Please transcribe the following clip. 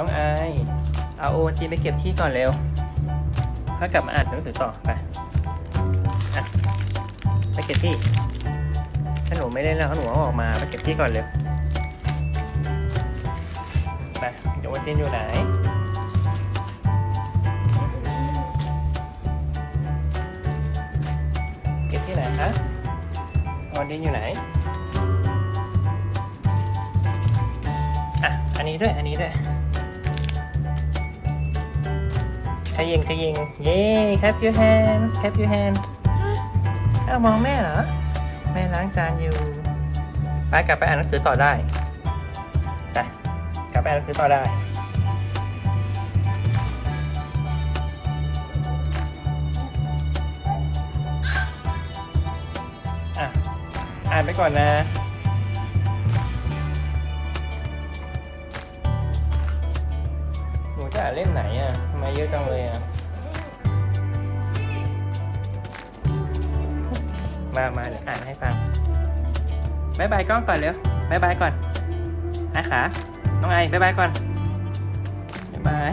น้องไอเอาโอวัลตินไปเก็บที่ก่อนเร็วค่อยกลับมาอ่านหนังสือต่อไปอะไปเก็บที่ ถ้าหนูไม่เล่นแล้วหนูเอาออกมาไปเก็บที่ก่อนเร็วไปโอวัลตินอยู่ไหนเก็บที่ไหนคะโอวัลตินอยู่ไหนอะอันนี้ด้วยอันนี้ด้วย ขยิงขยิงเย้ clap your hands clap your hands อ้าวมองแม่เหรอ แม่ล้างจานอยู่ ไปกลับไปอ่านหนังสือต่อได้ไปกลับไปอ่านหนังสือต่อได้อะอ่านไปก่อนนะ หนูจะอ่เล่มไหนอะทำไมเยอะจังเลยอะ มามาเดี๋ยวอ่านให้ฟังบายบายกล้องก่อนเร็วบายบายก่อนอาขาน้องไอบายบายก่อนบายบาย